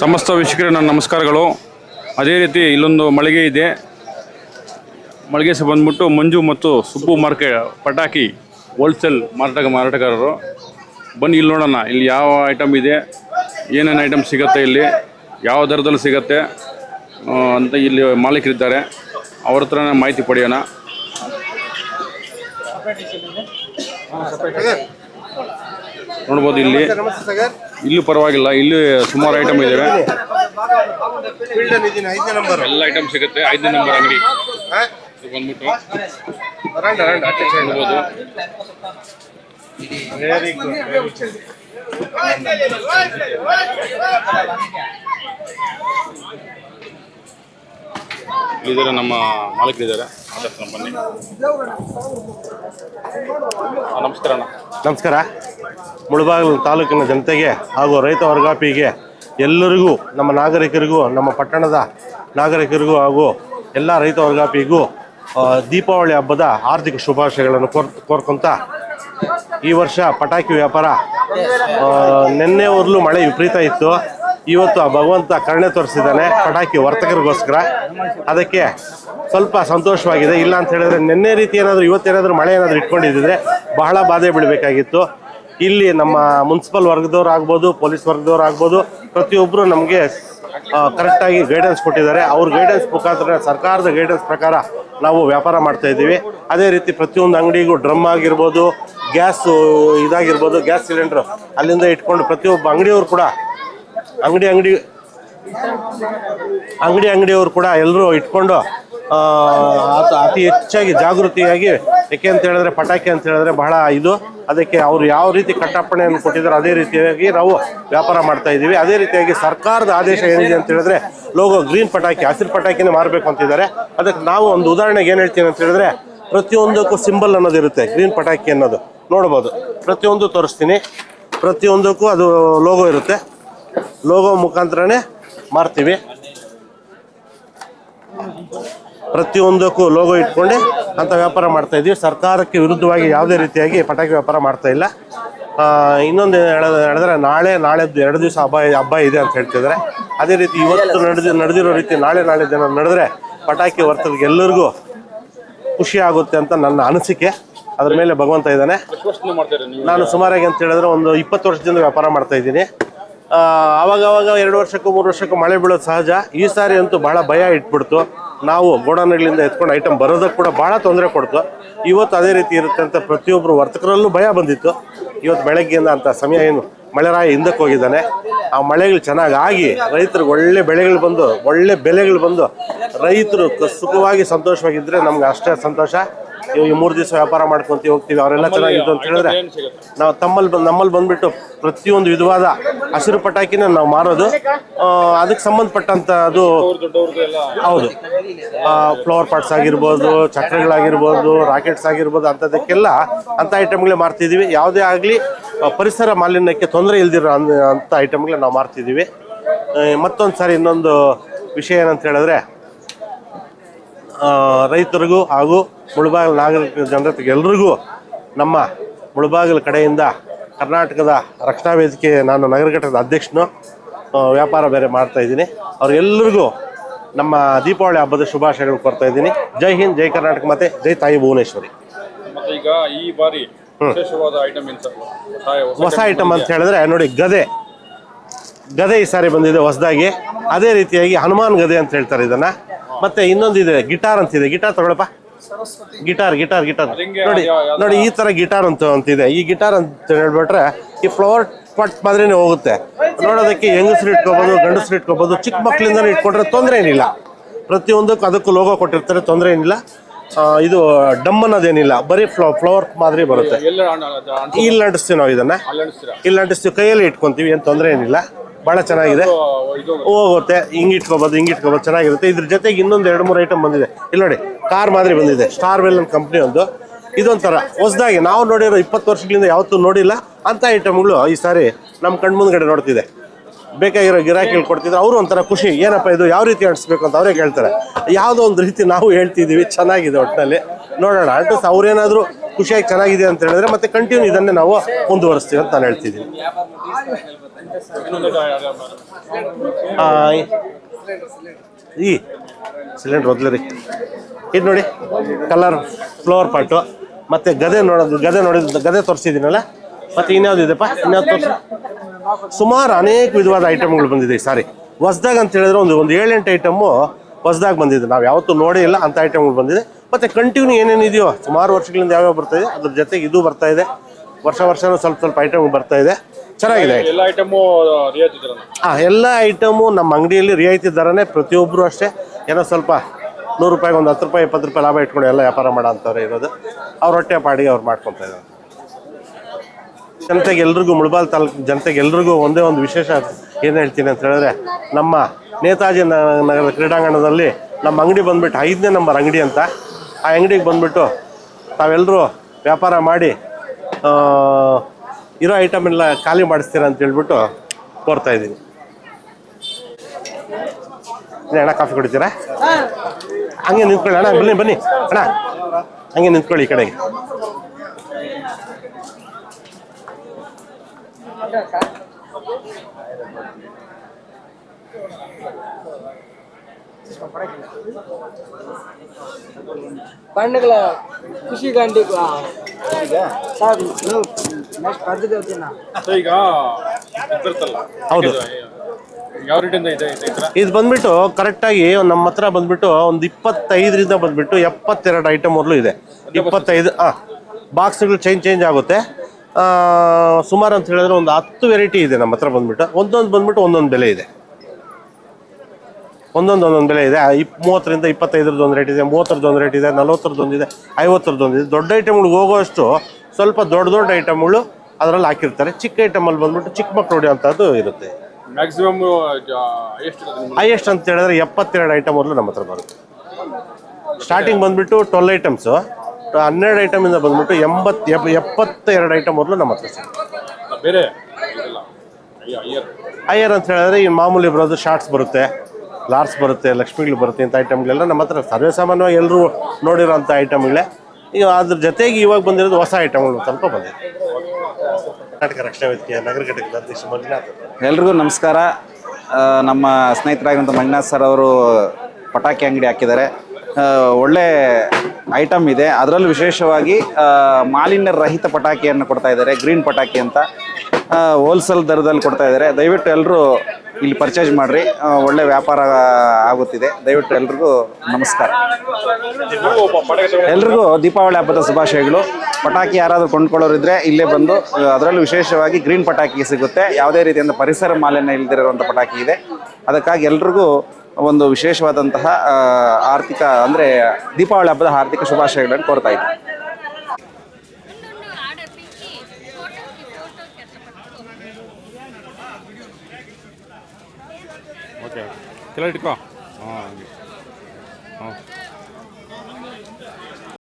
ಸಮಸ್ತ ವೀಕ್ಷಕರಿಗೆ ನನ್ನ ನಮಸ್ಕಾರಗಳು. ಅದೇ ರೀತಿ ಇಲ್ಲೊಂದು ಮಳಿಗೆ ಇದೆ. ಮಳಿಗೆ ಸಹ ಬಂದ್ಬಿಟ್ಟು ಮಂಜು ಮತ್ತು ಸುಬ್ಬು ಮಾರ್ಕೆ ಪಟಾಕಿ ಹೋಲ್ಸೇಲ್ ಮಾರಾಟ ಮಾರಾಟಗಾರರು. ಬನ್ನಿ ಇಲ್ಲಿ ನೋಡೋಣ, ಇಲ್ಲಿ ಯಾವ ಐಟಮ್ ಇದೆ, ಏನೇನು ಐಟಮ್ ಸಿಗುತ್ತೆ ಇಲ್ಲಿ, ಯಾವ ದರದಲ್ಲಿ ಸಿಗುತ್ತೆ ಅಂತ ಇಲ್ಲಿ ಮಾಲೀಕರಿದ್ದಾರೆ. ಅವ್ರ ಹತ್ರ ಮಾಹಿತಿ ಪಡೆಯೋಣ. ನೋಡ್ಬೋದು ಇಲ್ಲಿ. ಇಲ್ಲೂ ಪರವಾಗಿಲ್ಲ ಇಲ್ಲಿ ಸುಮಾರು ಐಟಮ್ ಇದಾವೆ. ಎಲ್ಲ ಐಟಮ್ ಸಿಗುತ್ತೆ ಐದನೇ ನಂಬರ್ ಅಂಗಡಿ. ಬಂದ್ಬಿಟ್ಟು. ನೋಡ್ಬೋದು. ವೆರಿ ಗುಡ್ ಇಲ್ಲಿದ್ದಾರೆ ನಮ್ಮ ಮಾಲೀಕರಿದ್ದಾರೆ. ನಮಸ್ಕಾರ ಅಣ್ಣ. ನಮಸ್ಕಾರ. ಮುಳಬಾಗಿಲು ತಾಲೂಕಿನ ಜನತೆಗೆ ಹಾಗೂ ರೈತ ವರ್ಗಾಪಿಗೆ ಎಲ್ಲರಿಗೂ, ನಮ್ಮ ನಾಗರಿಕರಿಗೂ, ನಮ್ಮ ಪಟ್ಟಣದ ನಾಗರಿಕರಿಗೂ ಹಾಗೂ ಎಲ್ಲ ರೈತ ವರ್ಗಾಪಿಗೂ ದೀಪಾವಳಿ ಹಬ್ಬದ ಆರ್ಥಿಕ ಶುಭಾಶಯಗಳನ್ನು ಕೋರ್, ಕೋರ್ಕೊಂತ ಈ ವರ್ಷ ಪಟಾಕಿ ವ್ಯಾಪಾರ ನಿನ್ನೆ ನಿನ್ನೆವರೆಗೂ ಮಳೆ ವಿಪರೀತ ಇತ್ತು. ಇವತ್ತು ಆ ಭಗವಂತ ಕರುಣೆ ತೋರಿಸಿದ್ದಾನೆ, ಪಟಾಕಿ ವರ್ತಕರಿಗೋಸ್ಕರ. ಅದಕ್ಕೆ ಸ್ವಲ್ಪ ಸಂತೋಷವಾಗಿದೆ. ಇಲ್ಲ ಅಂತ ಹೇಳಿದ್ರೆ ನಿನ್ನೆ ರೀತಿ ಏನಾದರೂ ಇವತ್ತೇನಾದರೂ ಮಳೆ ಏನಾದರೂ ಇಟ್ಕೊಂಡಿದ್ದಿದ್ರೆ ಬಹಳ ಬಾಧೆ ಬೀಳಬೇಕಾಗಿತ್ತು ಇಲ್ಲಿ ನಮ್ಮ ಮುನ್ಸಿಪಲ್ ವರ್ಗದವ್ರು ಆಗ್ಬೋದು, ಪೊಲೀಸ್ ವರ್ಗದವ್ರು ಆಗ್ಬೋದು ಪ್ರತಿಯೊಬ್ಬರು ನಮಗೆ ಕರೆಕ್ಟಾಗಿ ಗೈಡೆನ್ಸ್ ಕೊಟ್ಟಿದ್ದಾರೆ. ಅವ್ರ ಗೈಡೆನ್ಸ್ ಮುಖಾಂತರ, ಸರ್ಕಾರದ ಗೈಡೆನ್ಸ್ ಪ್ರಕಾರ ನಾವು ವ್ಯಾಪಾರ ಮಾಡ್ತಾ ಇದ್ದೀವಿ. ಅದೇ ರೀತಿ ಪ್ರತಿಯೊಂದು ಅಂಗಡಿಗೂ ಡ್ರಮ್ ಆಗಿರ್ಬೋದು, ಗ್ಯಾಸು ಇದಾಗಿರ್ಬೋದು, ಗ್ಯಾಸ್ ಸಿಲಿಂಡ್ರು ಅಲ್ಲಿಂದ ಇಟ್ಕೊಂಡು ಪ್ರತಿಯೊಬ್ಬ ಅಂಗಡಿಯವರು ಕೂಡ ಅಂಗಡಿ ಅಂಗಡಿ ಅಂಗಡಿ ಅಂಗಡಿಯವರು ಕೂಡ ಎಲ್ಲರೂ ಇಟ್ಕೊಂಡು ಅತಿ ಹೆಚ್ಚಾಗಿ ಜಾಗೃತಿಯಾಗಿ ಯಾಕೆ ಅಂತ ಹೇಳಿದ್ರೆ ಪಟಾಕಿ ಅಂತ ಹೇಳಿದ್ರೆ ಬಹಳ ಇದು. ಅದಕ್ಕೆ ಅವರು ಯಾವ ರೀತಿ ಕಟ್ಟಪ್ಪಣೆಯನ್ನು ಕೊಟ್ಟಿದ್ದಾರೆ ಅದೇ ರೀತಿಯಾಗಿ ನಾವು ವ್ಯಾಪಾರ ಮಾಡ್ತಾ ಇದ್ದೀವಿ. ಅದೇ ರೀತಿಯಾಗಿ ಸರ್ಕಾರದ ಆದೇಶ ಏನಿದೆ ಅಂತ ಹೇಳಿದ್ರೆ ಲೋಗೋ ಗ್ರೀನ್ ಪಟಾಕಿ, ಹಸಿರು ಪಟಾಕಿನೇ ಮಾರಬೇಕು ಅಂತಿದ್ದಾರೆ ಅದಕ್ಕೆ ನಾವು ಒಂದು ಉದಾಹರಣೆಗೆ ಏನು ಹೇಳ್ತೀನಿ ಅಂತ ಹೇಳಿದ್ರೆ ಪ್ರತಿಯೊಂದಕ್ಕೂ ಸಿಂಬಲ್ ಅನ್ನೋದಿರುತ್ತೆ ಗ್ರೀನ್ ಪಟಾಕಿ ಅನ್ನೋದು. ನೋಡ್ಬೋದು. ಪ್ರತಿಯೊಂದು ತೋರಿಸ್ತೀನಿ. ಪ್ರತಿಯೊಂದಕ್ಕೂ ಅದು ಲೋಗೋ ಇರುತ್ತೆ. ಲೋಗೋ ಮುಖಾಂತರನೇ ಮಾರ್ತೀವಿ. ಪ್ರತಿಯೊಂದಕ್ಕೂ ಲೋಗೋ ಇಟ್ಕೊಂಡು ಅಂತ ವ್ಯಾಪಾರ ಮಾಡ್ತಾ ಇದ್ದೀವಿ ಸರ್ಕಾರಕ್ಕೆ ವಿರುದ್ಧವಾಗಿ ಯಾವುದೇ ರೀತಿಯಾಗಿ ಪಟಾಕಿ ವ್ಯಾಪಾರ ಮಾಡ್ತಾ ಇಲ್ಲ. ಇನ್ನೊಂದು ಹೇಳೋದು ಹೇಳಿದ್ರೆ ನಾಳೆ ನಾಳೆದ್ದು ಎರಡು ದಿವಸ ಹಬ್ಬ ಹಬ್ಬ ಇದೆ ಅಂತ ಹೇಳ್ತಿದ್ದಾರೆ. ಅದೇ ರೀತಿ ಇವತ್ತು ನಡೆದಿ ನಡೆದಿರೋ ರೀತಿ ನಾಳೆ ನಾಳೆ ದಿನ ನಡೆದ್ರೆ ಪಟಾಕಿ ವರ್ತರಿಗೆ ಎಲ್ಲರಿಗೂ ಖುಷಿ ಆಗುತ್ತೆ ಅಂತ ನನ್ನ ಅನಿಸಿಕೆ. ಅದ್ರ ಮೇಲೆ ಭಗವಂತ ಇದ್ದಾನೆ. ನಾನು ಸುಮಾರಾಗಿ ಅಂತ ಹೇಳಿದ್ರೆ ಒಂದು ಇಪ್ಪತ್ತು ವರ್ಷದಿಂದ ವ್ಯಾಪಾರ ಮಾಡ್ತಾ ಇದ್ದೀನಿ. ಆ, ಅವಾಗ ಅವಾಗ ಎರಡು ವರ್ಷಕ್ಕೂ ಮೂರು ವರ್ಷಕ್ಕೂ ಮಳೆ ಬೀಳೋದು ಸಹಜ. ಈ ಸಾರಿ ಅಂತೂ ಭಾಳ ಭಯ ಇಟ್ಬಿಡ್ತು. ನಾವು ಗೋಡೌನ್ಗಳಿಂದ ಎತ್ಕೊಂಡು ಐಟಮ್ ಬರೋದಕ್ಕೆ ಕೂಡ ಭಾಳ ತೊಂದರೆ ಕೊಡ್ತು. ಇವತ್ತು ಅದೇ ರೀತಿ ಇರುತ್ತೆ ಅಂತ ಪ್ರತಿಯೊಬ್ಬರು ವರ್ತಕರಲ್ಲೂ ಭಯ ಬಂದಿತ್ತು. ಇವತ್ತು ಬೆಳಗ್ಗೆಯಿಂದ ಅಂತ ಸಮಯ ಏನು ಮಳೆರಾಯ ಹಿಂದಕ್ಕೆ ಹೋಗಿದ್ದಾನೆ. ಆ ಮಳೆಗಳು ಚೆನ್ನಾಗಿ ಆಗಿ ರೈತರಿಗೆ ಒಳ್ಳೆ ಬೆಳೆಗಳು ಬಂದು ಒಳ್ಳೆ ಬೆಲೆಗಳು ಬಂದು ರೈತರು ಸುಖವಾಗಿ ಸಂತೋಷವಾಗಿದ್ದರೆ ನಮ್ಗೆ ಅಷ್ಟೇ ಸಂತೋಷ. ಇವಾಗ ಈ ಮೂರು ದಿವಸ ವ್ಯಾಪಾರ ಮಾಡ್ಕೊಂತ ಹೋಗ್ತೀವಿ ಅವರೆಲ್ಲ ಚೆನ್ನಾಗಿದ್ದು ಅಂತ ಹೇಳಿದ್ರೆ ನಾವು ತಮ್ಮಲ್ಲಿ ಬಂದು ನಮ್ಮಲ್ಲಿ ಬಂದ್ಬಿಟ್ಟು ಪ್ರತಿಯೊಂದು ವಿಧವಾದ ಹಸಿರು ಪಟಾಕಿನ ನಾವು ಮಾರೋದು. ಅದಕ್ಕೆ ಸಂಬಂಧಪಟ್ಟಂತ ಅದು ಹೌದು. ಫ್ಲವರ್ ಪಾಟ್ಸ್ ಆಗಿರ್ಬೋದು ಚಕ್ರಗಳಾಗಿರ್ಬೋದು ರಾಕೆಟ್ಸ್ ಆಗಿರ್ಬೋದು ಅಂಥದಕ್ಕೆಲ್ಲ ಅಂಥ ಐಟಮ್ಗಳೇ ಮಾರ್ತಿದ್ದೀವಿ ಯಾವುದೇ ಆಗಲಿ ಪರಿಸರ ಮಾಲಿನ್ಯಕ್ಕೆ ತೊಂದರೆ ಇಲ್ದಿರೋ ಅಂತ ಅಂಥ ಐಟಮ್ಗಳೇ ನಾವು ಮಾರ್ತಿದ್ದೀವಿ ಮತ್ತೊಂದು ಸಾರಿ ಇನ್ನೊಂದು ವಿಷಯ ಏನಂತ ಹೇಳಿದ್ರೆ ರೈತರಿಗೂ ಹಾಗೂ ಮುಳಬಾಗಿಲು ನಾಗರಿಕ ಜನತೆಗೆ ಎಲ್ರಿಗೂ ನಮ್ಮ ಮುಳಬಾಗಿಲು ಕಡೆಯಿಂದ ಕರ್ನಾಟಕದ ರಕ್ಷಣಾ ವೇದಿಕೆ ನಾನು ನಗರ ಘಟಕದ ಅಧ್ಯಕ್ಷನು ವ್ಯಾಪಾರ ಬೇರೆ ಮಾಡ್ತಾ ಇದ್ದೀನಿ. ಅವರೆಲ್ಲರಿಗೂ ನಮ್ಮ ದೀಪಾವಳಿ ಹಬ್ಬದ ಶುಭಾಶಯಗಳು ಕೊಡ್ತಾ ಇದ್ದೀನಿ. ಜೈ ಹಿಂದ್ ಜೈ ಕರ್ನಾಟಕ ಮತ್ತೆ ಜೈ ತಾಯಿ ಭುವನೇಶ್ವರಿ. ಈಗ ಈ ಬಾರಿ ಹೊಸ ಐಟಮ್ ಅಂತ ಹೇಳಿದ್ರೆ ನೋಡಿ ಗದೆ. ಗದೆ ಈ ಸಾರಿ ಬಂದಿದೆ ಹೊಸದಾಗಿ. ಅದೇ ರೀತಿಯಾಗಿ ಹನುಮಾನ್ ಗದೆ ಅಂತ ಹೇಳ್ತಾರೆ ಇದನ್ನ. ಮತ್ತೆ ಇನ್ನೊಂದಿದೆ ಗಿಟಾರ್ ಅಂತಿದೆ. ಗಿಟಾರ್ ತಗೊಳಪ್ಪ. Guitar guitar guitar. ನೋಡಿ ನೋಡಿ ಈ ತರ ಗಿಟಾರ್ ಅಂತ ಅಂತಿದೆ. ಈ ಗಿಟಾರ್ ಅಂತ ಹೇಳ್ಬಿಟ್ರೆ ಈ ಫ್ಲವರ್ ಪಟ್ ಮಾದ್ರೇನೆ ಹೋಗುತ್ತೆ. ನೋಡೋದಕ್ಕೆ ಹೆಂಗಸರು ಇಟ್ಕೋಬಹುದು ಗಂಡಸರು ಇಟ್ಕೋಬಹುದು ಚಿಕ್ಕ ಮಕ್ಕಳಿಂದ ಇಟ್ಕೊಂಡ್ರೆ ತೊಂದರೆ ಏನಿಲ್ಲ. ಪ್ರತಿಯೊಂದಕ್ಕೂ ಅದಕ್ಕೂ ಲೋಗೋ ಕೊಟ್ಟಿರ್ತಾರೆ ತೊಂದರೆ ಏನಿಲ್ಲ. ಇದು ಡಮ್ ಅನ್ನೋದೇನಿಲ್ಲ ಬರೀ ಫ್ಲೋ ಫ್ಲವರ್ ಮಾದರಿ ಬರುತ್ತೆ. ಇಲ್ಲಿ ಅಂಟಿಸ್ತೀವಿ ನಾವು ಇದನ್ನ. ಇಲ್ಲಿ ಅಂಟಿಸ್ತೀವಿ ಕೈಯಲ್ಲಿ ಇಟ್ಕೊಂತೀವಿ ಏನು ತೊಂದರೆ ಏನಿಲ್ಲ. ಭಾಳ ಚೆನ್ನಾಗಿದೆ. ಹೋಗುತ್ತೆ, ಹಿಂಗೆ ಇಟ್ಕೋಬೋದು ಹಿಂಗೆ ಇಟ್ಕೋಬೋದು, ಚೆನ್ನಾಗಿರುತ್ತೆ. ಇದ್ರ ಜೊತೆಗೆ ಇನ್ನೊಂದು ಎರಡು ಮೂರು ಐಟಮ್ ಬಂದಿದೆ. ಇಲ್ಲಿ ನೋಡಿ, ಕಾರ್ ಮಾದರಿ ಬಂದಿದೆ ಸ್ಟಾರ್ ವೆಲ್ ಅಂತ ಕಂಪ್ನಿ ಒಂದು. ಇದೊಂಥರ, ಹೊಸದಾಗಿ ನಾವು ನೋಡಿರೋ ಇಪ್ಪತ್ತು ವರ್ಷಗಳಿಂದ ಯಾವತ್ತೂ ನೋಡಿಲ್ಲ. ಅಂಥ ಐಟಮ್ಗಳು ಈ ಸಾರಿ ನಮ್ಮ ಕಣ್ಮುಂದ್ಗಡೆ ನೋಡ್ತಿದೆ. ಬೇಕಾಗಿರೋ ಗಿರಾಕಿಗಳು ಕೊಡ್ತಿದ್ರು, ಅವರು ಒಂಥರ ಖುಷಿ. ಏನಪ್ಪ ಇದು ಯಾವ ರೀತಿ ಅಂಟಿಸ್ಬೇಕು ಅಂತ ಅವರೇ ಕೇಳ್ತಾರೆ. ಯಾವುದೋ ಒಂದು ರೀತಿ ನಾವು ಹೇಳ್ತಿದ್ದೀವಿ, ಚೆನ್ನಾಗಿದೆ ಒಟ್ಟಿನಲ್ಲಿ ನೋಡೋಣ ಅಂಟಿಸ್ ಅವ್ರೇನಾದರೂ ಖುಷಿಯಾಗಿ ಚೆನ್ನಾಗಿದೆ ಅಂತ ಹೇಳಿದ್ರೆ ಮತ್ತೆ ಕಂಟಿನ್ಯೂ ಇದನ್ನೇ ನಾವು ಮುಂದುವರಿಸ್ತೀವಿ ಅಂತ ನಾನು ಹೇಳ್ತಿದ್ದೀನಿ. ಈ ಸಿಲಿಂಡರ್ ರೀ. ಇದು ನೋಡಿ ಕಲರ್ ಫ್ಲವರ್ ಪಾಟು ಮತ್ತು ಗದೆ ನೋಡೋದು, ಗದೆ ನೋಡಿದ ಗದೆ ತೋರಿಸಿದ್ದೀನಲ್ಲ? ಮತ್ತು ಇನ್ಯಾವ್ದು ಇದೆಪ್ಪ? ಇನ್ಯಾವ್ದು ತೋರಿಸಿ? ಸುಮಾರು ಅನೇಕ ವಿಧವಾದ ಐಟಮ್ಗಳು ಬಂದಿದೆ ಸಾರಿ. ಹೊಸ್ದಾಗ ಅಂತ ಹೇಳಿದ್ರೆ ಒಂದು ಒಂದು ಏಳೆಂಟು ಐಟಮು ಹೊಸ್ದಾಗಿ ಬಂದಿದೆ. ನಾವು ಯಾವತ್ತೂ ನೋಡೇ ಇಲ್ಲ ಅಂಥ ಐಟಮ್ಗಳು ಬಂದಿದೆ. ಮತ್ತು ಕಂಟಿನ್ಯೂ ಏನೇನಿದೆಯೋ ಸುಮಾರು ವರ್ಷಗಳಿಂದ ಯಾವ್ಯಾವ ಬರ್ತಾ ಇದೆ ಅದ್ರ ಜೊತೆಗೆ ಇದು ಬರ್ತಾ ಇದೆ. ವರ್ಷ ವರ್ಷನೂ ಸ್ವಲ್ಪ ಸ್ವಲ್ಪ ಐಟಮ್ ಬರ್ತಾ ಇದೆ. ಚೆನ್ನಾಗಿದೆ. ಎಲ್ಲ ಐಟಮು ಹಾಂ ಎಲ್ಲ ಐಟಮು ನಮ್ಮ ಅಂಗಡಿಯಲ್ಲಿ ರಿಯಾಯಿತಿ ದರನೇ ಪ್ರತಿಯೊಬ್ಬರು ಅಷ್ಟೇ. ಏನೋ ಸ್ವಲ್ಪ ನೂರು ರೂಪಾಯಿಗೆ ಒಂದು ಹತ್ತು ರೂಪಾಯಿ ಇಪ್ಪತ್ತು ರೂಪಾಯಿ ಲಾಭ ಇಟ್ಕೊಂಡು ಎಲ್ಲ ವ್ಯಾಪಾರ ಮಾಡೋ ಅಂಥವ್ರೆ ಇರೋದು. ಅವ್ರ ಹೊಟ್ಟೆ ಪಾಡಿಗೆ ಅವ್ರು ಮಾಡ್ಕೊತಾ ಇದ್ದಾರೆ ಜನತೆಗೆ ಎಲ್ರಿಗೂ ಮುಳಬಾಲ್ ತಾಲೂಕು ಜನತೆಗೆ ಎಲ್ರಿಗೂ ಒಂದೇ ಒಂದು ವಿಶೇಷ ಏನು ಹೇಳ್ತೀನಿ ಅಂತ ಹೇಳಿದ್ರೆ ನಮ್ಮ ನೇತಾಜಿ ನಗರದ ಕ್ರೀಡಾಂಗಣದಲ್ಲಿ ನಮ್ಮ ಅಂಗಡಿ ಬಂದ್ಬಿಟ್ಟು ಐದನೇ ನಂಬರ್ ಅಂಗಡಿ ಅಂತ. ಆ ಅಂಗಡಿಗೆ ಬಂದ್ಬಿಟ್ಟು ತಾವೆಲ್ಲರೂ ವ್ಯಾಪಾರ ಮಾಡಿ ಇರೋ ಐಟಮ್ ಎಲ್ಲ ಖಾಲಿ ಮಾಡಿಸ್ತೀರ ಅಂತ ಹೇಳ್ಬಿಟ್ಟು ಕೋರ್ತಾ ಇದ್ದೀನಿ. ಅಣ್ಣ, ಕಾಫಿ ಕುಡಿತೀರಾ? ಹಂಗೆ ನಿಂತ್ಕೊಳ್ಳಿ, ಅಣ್ಣ, ಬನ್ನಿ ಬನ್ನಿ, ಅಣ್ಣ. ಹಂಗೆ ನಿಂತ್ಕೊಳ್ಳಿ ಈ ಕಡೆಗೆ. పండుగల ఖుషి గండి సార్ నువ్వు నెక్స్ట్ పద్ధతి అవుతున్నా ಸೊ ಈಗ ಇದಿರ್ತಲ್ಲ ಹೌದು ಯಾವ ರೇಟಿಂದ ಇದೆ ಇದೆ ಈ ಥರ ಇದು ಬಂದ್ಬಿಟ್ಟು ಕರೆಕ್ಟಾಗಿ ನಮ್ಮ ಹತ್ರ ಬಂದ್ಬಿಟ್ಟು ಒಂದು ಇಪ್ಪತ್ತೈದರಿಂದ ಬಂದ್ಬಿಟ್ಟು ಎಪ್ಪತ್ತೆರಡು ಐಟಮ್ ಮೊದಲು ಇದೆ ಇಪ್ಪತ್ತೈದು ಹಾಂ ಬಾಕ್ಸ್ಗಳು ಚೇಂಜ್ ಚೇಂಜ್ ಆಗುತ್ತೆ ಆ, ಸುಮಾರು ಅಂತ ಹೇಳಿದ್ರೆ ಒಂದು ಹತ್ತು ವೆರೈಟಿ ಇದೆ ನಮ್ಮ ಹತ್ರ ಬಂದ್ಬಿಟ್ಟು ಒಂದೊಂದು ಬಂದ್ಬಿಟ್ಟು ಒಂದೊಂದು ಬೆಲೆ ಇದೆ ಒಂದೊಂದು ಒಂದೊಂದು ಬೆಲೆ ಇದೆ. ಇಪ್ ಮೂವತ್ತರಿಂದ ಇಪ್ಪತ್ತೈದರದ್ದು ಒಂದು ರೇಟ್ ಇದೆ ಮೂವತ್ತರದ್ದು ಒಂದು ರೇಟ್ ಇದೆ ನಲ್ವತ್ತರದ್ದು ಒಂದಿದೆ ಐವತ್ತರದ್ದು ಒಂದಿದೆ ದೊಡ್ಡ ಐಟಮ್ಗಳು ಹೋಗೋಷ್ಟು ಸ್ವಲ್ಪ ದೊಡ್ಡ ದೊಡ್ಡ ಐಟಮ್ಗಳು ಅದರಲ್ಲಿ ಹಾಕಿರ್ತಾರೆ. ಚಿಕ್ಕ ಐಟಮಲ್ಲಿ ಬಂದ್ಬಿಟ್ಟು ಚಿಕ್ಕ ಮಕ್ಕಳು ಹೊಡೆಯುವಂಥದ್ದು ಇರುತ್ತೆ. ಮ್ಯಾಕ್ಸಿಮಮ್ ಹೈಯೆಸ್ಟ್ ಅಂತ ಹೇಳಿದ್ರೆ ಎಪ್ಪತ್ತೆರಡು ಐಟಮ್ ಮೊದಲು ನಮ್ಮ ಹತ್ರ ಬರುತ್ತೆ. ಸ್ಟಾರ್ಟಿಂಗ್ ಬಂದ್ಬಿಟ್ಟು ಟ್ವೆಲ್ ಐಟಮ್ಸು ಹನ್ನೆರಡು ಐಟಮಿಂದ ಬಂದ್ಬಿಟ್ಟು ಎಂಬತ್ತು ಎಪ್ ಎಪ್ಪತ್ತೆರಡು ಐಟಮ್ ಮೊದಲು ನಮ್ಮ ಹತ್ರ ಸಿಗುತ್ತೆ. ಬೇರೆ ಹೈಯರ್ ಅಂತ ಹೇಳಿದ್ರೆ ಈ ಮಾಮೂಲಿ ಬರೋದು ಶಾರ್ಟ್ಸ್ ಬರುತ್ತೆ. ಲಾರ್ಸ್ ಬರುತ್ತೆ, ಲಕ್ಷ್ಮಿಗಳು ಬರುತ್ತೆ ಇಂಥ ಐಟಮ್ಗಳೆಲ್ಲ ನಮ್ಮ ಹತ್ರ ಸರ್ವೇ ಸಾಮಾನ್ಯವಾಗಿ ಎಲ್ಲರೂ ನೋಡಿರೋಂಥ ಐಟಮ್ಗಳೇ ಈಗ ಅದ್ರ ಜೊತೆಗೆ ಇವಾಗ ಬಂದಿರೋದು ಹೊಸ ಐಟಮ್ಗಳು ಸ್ವಲ್ಪ ಬಂದಿದೆ. ಕರ್ನಾಟಕ ರಕ್ಷಣಾ ವೇದಿಕೆ ನಗರ ಘಟಕದ ಅಧ್ಯಕ್ಷ ಮಂಜುನಾಥ್. ಎಲ್ರಿಗೂ ನಮಸ್ಕಾರ. ನಮ್ಮ ಸ್ನೇಹಿತರಾಗಿರುವಂಥ ಮಂಜುನಾಥ್ ಸರ್ ಅವರು ಪಟಾಕಿ ಅಂಗಡಿ ಹಾಕಿದ್ದಾರೆ. ಒಳ್ಳೆ ಐಟಮ್ ಇದೆ. ಅದರಲ್ಲೂ ವಿಶೇಷವಾಗಿ ಮಾಲಿನ್ಯ ರಹಿತ ಪಟಾಕಿಯನ್ನು ಕೊಡ್ತಾ ಇದ್ದಾರೆ, ಗ್ರೀನ್ ಪಟಾಕಿ ಅಂತ. ಹೋಲ್ಸೇಲ್ ದರದಲ್ಲಿ ಕೊಡ್ತಾ ಇದ್ದಾರೆ. ದಯವಿಟ್ಟು ಎಲ್ಲರೂ ಇಲ್ಲಿ ಪರ್ಚೇಸ್ ಮಾಡ್ರಿ. ಒಳ್ಳೆ ವ್ಯಾಪಾರ ಆಗುತ್ತಿದೆ. ದಯವಿಟ್ಟು ಎಲ್ರಿಗೂ ನಮಸ್ಕಾರ. ಎಲ್ರಿಗೂ ದೀಪಾವಳಿ ಹಬ್ಬದ ಶುಭಾಶಯಗಳು. ಪಟಾಕಿ ಯಾರಾದರೂ ಕೊಂಡ್ಕೊಳ್ಳೋರಿದ್ರೆ ಇಲ್ಲೇ ಬಂದು, ಅದರಲ್ಲೂ ವಿಶೇಷವಾಗಿ ಗ್ರೀನ್ ಪಟಾಕಿ ಸಿಗುತ್ತೆ. ಯಾವುದೇ ರೀತಿಯಿಂದ ಪರಿಸರ ಮಾಲಿನ್ಯ ಇಲ್ಲದಿರುವಂಥ ಪಟಾಕಿ ಇದೆ. ಅದಕ್ಕಾಗಿ ಎಲ್ರಿಗೂ ಒಂದು ವಿಶೇಷವಾದಂತಹ ಆರ್ಥಿಕ, ಅಂದರೆ ದೀಪಾವಳಿ ಹಬ್ಬದ ಆರ್ಥಿಕ ಶುಭಾಶಯಗಳನ್ನು ಕೋರ್ತಾ ಇದ್ದೀನಿ. ಕೆಲ ಇಟ್ಕೋ. ಹಾಂ ಹಾಂ